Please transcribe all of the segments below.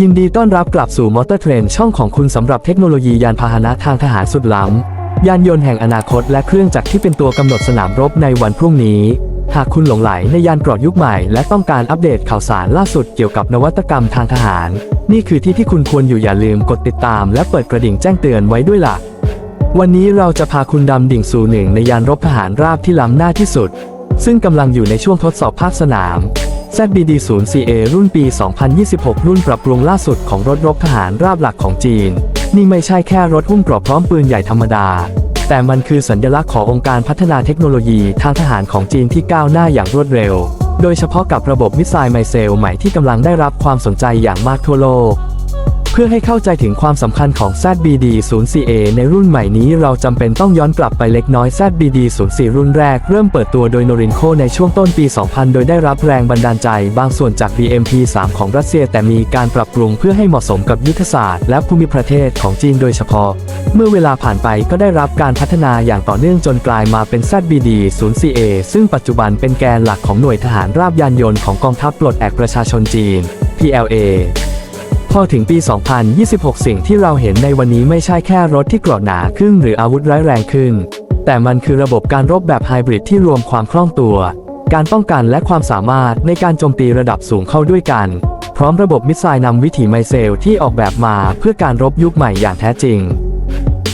ยินดีต้อนรับกลับสู่มอเตอร์เทรนช่องของคุณสำหรับเทคโนโลยียานพาหนะทางทหารสุดล้ำ ยานยนต์แห่งอนาคตและเครื่องจักรที่เป็นตัวกำหนดสนามรบในวันพรุ่งนี้ หากคุณหลงไหลในยานกรอดยุคใหม่และต้องการอัปเดตข่าวสารล่าสุดเกี่ยวกับนวัตกรรมทางทหาร นี่คือที่ที่คุณควรอยู่อย่าลืมกดติดตามและเปิดกระดิ่งแจ้งเตือนไว้ด้วยล่ะ วันนี้เราจะพาคุณดำดิ่งสู่หนึ่งในยานรบทหารราบที่ล้ำหน้าที่สุด ซึ่งกำลังอยู่ในช่วงทดสอบภาคสนาม ZBD-0CA รุ่นปี 2026 รุ่นปรับปรุงล่าสุดของรถรบทหารราบหลักของจีน นี่ไม่ใช่แค่รถหุ้มเกรอบพร้อมปืนใหญ่ธรรมดา แต่มันคือสัญลักษณ์ขององค์การพัฒนาเทคโนโลยีทางทหารของจีนที่ก้าวหน้าอย่างรวดเร็ว โดยเฉพาะกับระบบมิสไซล์ไมเซลใหม่ที่กำลังได้รับความสนใจอย่างมากทั่วโลก พื่อให้เข้าใจถึงความสำคัญของ ZBD 0CA ในรุ่นใหม่นี้เราจำเป็นต้องย้อนกลับไปเล็กน้อย ZBD 04รุ่นแรกเริ่มเปิดตัวโดยโนรินโคในช่วงต้นปี 2000 โดยได้รับแรงบันดาลใจบางส่วนจาก BMP 3ของรัสเซีย แต่มีการปรับปรุงเพื่อให้เหมาะสมกับยุทธศาสตร์และภูมิประเทศของจีนโดยเฉพาะ เมื่อเวลาผ่านไปก็ได้รับการพัฒนาอย่างต่อเนื่องจนกลายมาเป็น ZBD 0CA ซึ่งปัจจุบันเป็นแกนหลักของหน่วยทหารราบยานยนต์ของกองทัพปลดแอกประชาชนจีน PLA อถึงปี 2026 สิ่งที่เราเห็นในวันนี้ไม่ใช่แค่รถที่กรอดหนาขึ้นหรืออาวุธร้ายแรงขึ้น แต่มันคือระบบการรบแบบไฮบริดที่รวมความคล่องตัว การป้องกันและความสามารถในการโจมตีระดับสูงเข้าด้วยกัน พร้อมระบบมิสไซล์นำวิถีไมเซลที่ออกแบบมาเพื่อการรบยุคใหม่อย่างแท้จริง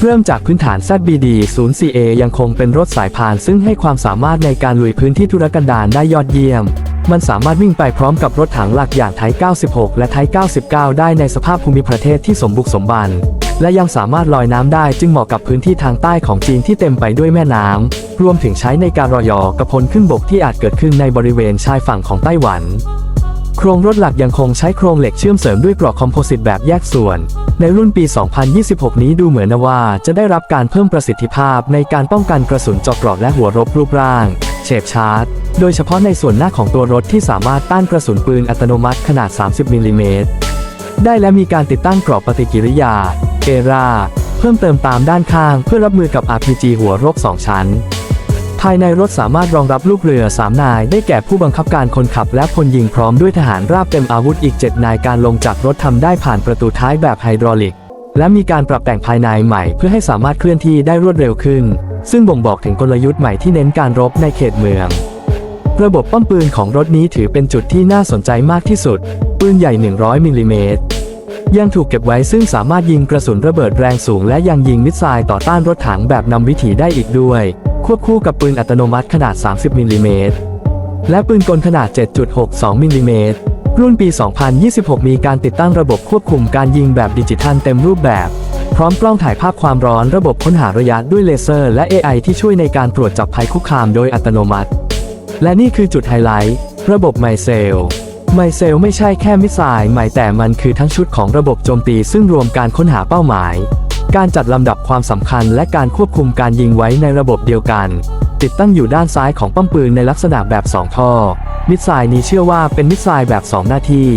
เริ่มจากพื้นฐาน ZBD 0CA ยังคงเป็นรถสายพานซึ่งให้ความสามารถในการลุยพื้นที่ทุรกันดารได้ยอดเยี่ยม มันสามารถวิ่งไปพร้อมกับรถถังหลักอย่างไท96 และไท99 ได้ในสภาพภูมิประเทศที่สมบุกสมบัน และยังสามารถลอยน้ำได้จึงเหมาะกับพื้นที่ทางใต้ของจีนที่เต็มไปด้วยแม่น้ำ รวมถึงใช้ในการรอยอกระพลขึ้นบกที่อาจเกิดขึ้นในบริเวณชายฝั่งของไต้หวันโครงรถหลักยังคงใช้โครงเหล็กเชื่อมเสริมด้วยกรอกคอมโพสิตแบบแยกส่วน ในรุ่นปี 2026 นี้ดูเหมือนว่าจะได้รับการเพิ่มประสิทธิภาพในการป้องกันกระสุนเจาะเกราะและหัวรบรูปร่าง เฉบชาร์จ โดยเฉพาะในส่วนหน้าของตัวรถที่สามารถต้านกระสุนปืนอัตโนมัติขนาด 30มิลลิเมตรได้และมีการติดตั้งกรอบปฏิกิริยาเอราเพิ่มเติมตามด้านข้างเพื่อรับมือกับ RPG หัวรบ 2 ชั้น ภายในรถสามารถรองรับลูกเรือ 3 นาย ได้แก่ผู้บังคับการคนขับและพลยิงพร้อมด้วยทหารราบเต็มอาวุธอีก 7 นายการลงจากรถทำได้ผ่านประตูท้ายแบบไฮดรอลิก และมีการปรับแต่งภายในใหม่เพื่อให้สามารถเคลื่อนที่ได้รวดเร็วขึ้น ซึ่งบ่งบอกถึงกลยุทธ์ใหม่ที่เน้นการรบในเขตเมือง ระบบป้อมปืนของรถนี้ถือเป็นจุดที่น่าสนใจมากที่สุด ปืนใหญ่ 100มิลลิเมตรยังถูกเก็บไว้ซึ่งสามารถยิงกระสุนระเบิดแรงสูง และยังยิงมิสไซล์ต่อต้านรถถังแบบนำวิถีได้อีกด้วย ควบคู่กับปืนอัตโนมัติขนาด 30มิลลิเมตรและปืนกลขนาด 7.62มิลลิเมตร รุ่นปี 2026 มีการติดตั้งระบบควบคุมการยิงแบบดิจิทัลเต็มรูปแบบ พร้อมกล้องถ่ายภาพความร้อนระบบค้นหาระยะด้วยเลเซอร์ และ AI ที่ช่วยในการตรวจจับภัยคุกคามโดยอัตโนมัติ และนี่คือจุดไฮไลท์ ระบบไมเซลไมเซลไม่ใช่แค่มิสไซล์ใหม่แต่มันคือทั้งชุดของระบบโจมตีซึ่งรวมการค้นหาเป้าหมาย การจัดลำดับความสำคัญและการควบคุมการยิงไว้ในระบบเดียวกัน ติดตั้งอยู่ด้านซ้ายของป้อมปืนในลักษณะแบบ 2 ท่อ มิสไซล์นี้เชื่อว่าเป็นมิสไซล์แบบ 2 หน้าที่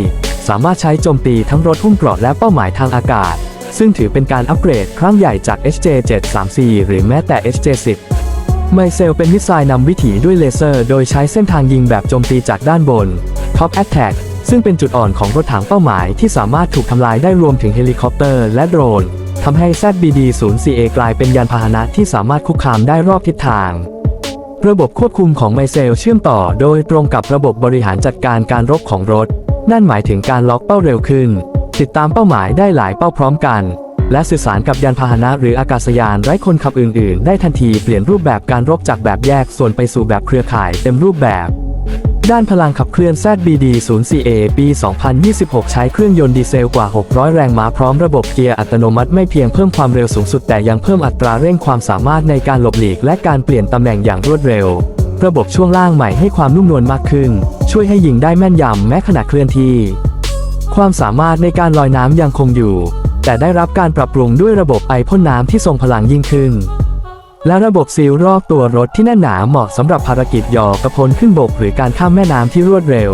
สามารถใช้โจมตีทั้งรถหุ้มเกราะและเป้าหมายทางอากาศ ซึ่งถือเป็นการอัปเกรดครั้งใหญ่จาก HJ734 หรือแม้แต่ HJ10 ไมเซลเป็นมิสไซล์นำวิถีด้วยเลเซอร์ โดยใช้เส้นทางยิงแบบโจมตีจากด้านบน Top Attack ซึ่งเป็นจุดอ่อนของรถถังเป้าหมายที่สามารถถูกทำลายได้รวมถึงเฮลิคอปเตอร์และโดรนทำให้ ZBD-0CA กลายเป็นยานพาหนะที่สามารถคุกคามได้รอบทิศทาง ระบบควบคุมของไมเซลเชื่อมต่อโดยตรงกับระบบบริหารจัดการการรบของรถ นั่นหมายถึงการล็อกเป้าเร็วขึ้น ติดตามเป้าหมายได้หลายเป้าพร้อมกัน และสื่อสารกับยานพาหนะหรืออากาศยานไร้คนขับอื่น ๆ ได้ทันทีเปลี่ยนรูปแบบการรบจากแบบแยกส่วนไปสู่แบบเครือข่ายเต็มรูปแบบ ด้านพลังขับเคลื่อน ZBD 0CA ปี 2026 ใช้เครื่องยนต์ดีเซลกว่า 600 แรงม้าพร้อมระบบเกียร์อัตโนมัติไม่เพียงเพิ่มความเร็วสูงสุดแต่ยังเพิ่มอัตราเร่งความสามารถในการหลบหลีกและการเปลี่ยนตำแหน่งอย่างรวดเร็ว ระบบช่วงล่างใหม่ให้ความนุ่มนวลมากขึ้น ช่วยให้ยิงได้แม่นยำแม้ขณะเคลื่อนที่ ความสามารถในการลอยน้ำยังคงอยู่ แต่ได้รับการปรับปรุงด้วยระบบไอพ่นน้ำที่ทรงพลังยิ่งขึ้น และระบบซีลรอบตัวรถที่แน่นหนาเหมาะสำหรับภารกิจยอกระพลขึ้นบกหรือการข้ามแม่น้ำที่รวดเร็ว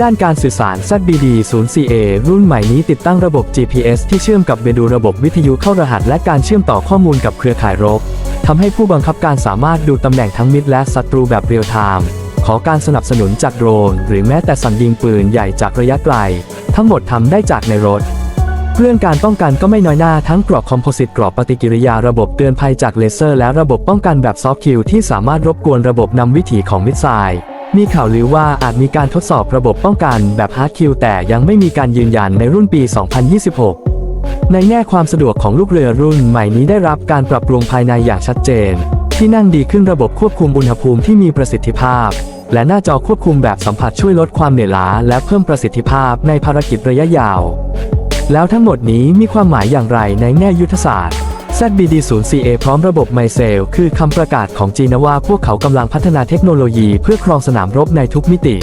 ด้านการสื่อสาร ZBD 0CA รุ่นใหม่นี้ติดตั้งระบบ GPS ที่เชื่อมกับเบดูระบบวิทยุเข้ารหัส และการเชื่อมต่อข้อมูลกับเครือข่ายรบทำให้ผู้บังคับการสามารถดูตำแหน่งทั้งมิตรและศัตรูแบบเรียลไทม์ขอการสนับสนุนจากโดรน หรือแม้แต่สั่งยิงปืนใหญ่จากระยะไกล ทั้งหมดทำได้จากในรถ เรื่องการป้องกันก็ไม่น้อยหน้าทั้งกรอบคอมโพสิตกรอบปฏิกิริยาระบบเตือนภัยจากเลเซอร์ และระบบป้องกันแบบซอฟต์คิวที่สามารถรบกวนระบบนำวิถีของมิสไซล์มีข่าวลือว่าอาจมีการทดสอบระบบป้องกันแบบฮาร์ดคิวแต่ยังไม่มีการยืนยันในรุ่นปี 2026 ในแง่ความสะดวกของลูกเรือรุ่นใหม่นี้ได้รับการปรับปรุงภายในอย่างชัดเจน ที่นั่งดีขึ้นระบบควบคุมอุณหภูมิที่มีประสิทธิภาพ และหน้าจอควบคุมแบบสัมผัสช่วยลดความเหนื่อยล้า และเพิ่มประสิทธิภาพในภารกิจระยะยาว แล้วทั้งหมดนี้มีความหมายอย่างไรในแง่ยุทธศาสตร์ ZBD-0CA พร้อมระบบไมเซลคือคำประกาศของจีนว่าพวกเขากำลังพัฒนาเทคโนโลยีเพื่อครองสนามรบในทุกมิติ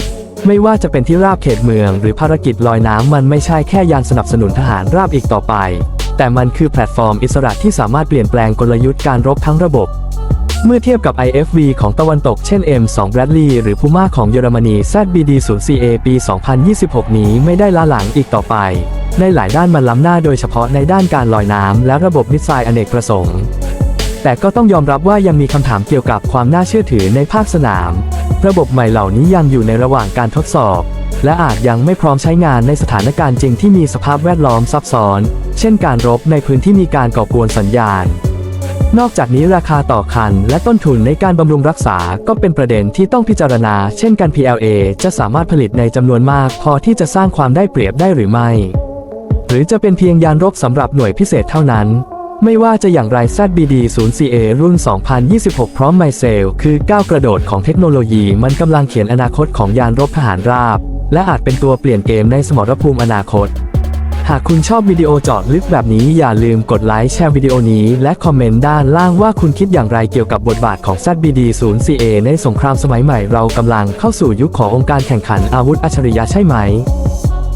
ไม่ว่าจะเป็นที่ราบเขตเมือง หรือภารกิจลอยน้ำมันไม่ใช่แค่ยานสนับสนุนทหารราบอีกต่อไป แต่มันคือแพลตฟอร์มอิสระที่สามารถเปลี่ยนแปลงกลยุทธ์การรบทั้งระบบ เมื่อเทียบกับ IFV ของตะวันตกเช่น M2 Bradley หรือ Puma ของเยอรมนี ZBD-0CA ปี 2026 นี้ไม่ได้ล้าหลังอีกต่อไป ในหลายด้านมันล้ำหน้าโดยเฉพาะในด้านการลอยน้ำและระบบมิสไซล์อเนกประสงค์ แต่ก็ต้องยอมรับว่ายังมีคำถามเกี่ยวกับความน่าเชื่อถือในภาคสนาม ระบบใหม่เหล่านี้ยังอยู่ในระหว่างการทดสอบ และอาจยังไม่พร้อมใช้งานในสถานการณ์จริงที่มีสภาพแวดล้อมซับซ้อน เช่นการรบในพื้นที่มีการก่อกวนสัญญาณ นอกจากนี้ราคาต่อคัน และต้นทุนในการบำรุงรักษาก็เป็นประเด็นที่ต้องพิจารณา เช่นการ PLA จะสามารถผลิตในจำนวนมาก พอที่จะสร้างความได้เปรียบได้หรือไม่ หรือจะเป็นเพียงยานรบสำหรับหน่วยพิเศษเท่านั้น ไม่ว่าจะอย่างไร ZBD 0CA รุ่น 2026 พร้อมไมเซล คือก้าวกระโดดของเทคโนโลยีมันกำลังเขียนอนาคตของยานรบทหารราบ และอาจเป็นตัวเปลี่ยนเกมในสมรภูมิอนาคต หากคุณชอบวิดีโอเจาะลึกแบบนี้อย่าลืมกดไลค์แชร์วิดีโอนี้ และคอมเมนต์ด้านล่างว่าคุณคิดอย่างไรเกี่ยวกับบทบาทของ ZBD 0CA ในสงครามสมัยใหม่เรากำลังเข้าสู่ยุคขององค์การแข่งขันอาวุธอัจฉริยะใช่ไหม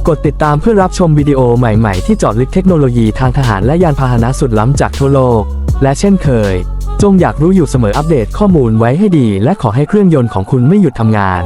กดติดตามเพื่อรับชมวิดีโอใหม่ๆ ที่เจาะลึกเทคโนโลยีทางทหารและยานพาหนะสุดล้ำจากทั่วโลก และเช่นเคย จงอยากรู้อยู่เสมออัปเดตข้อมูลไว้ให้ดี และขอให้เครื่องยนต์ของคุณไม่หยุดทำงาน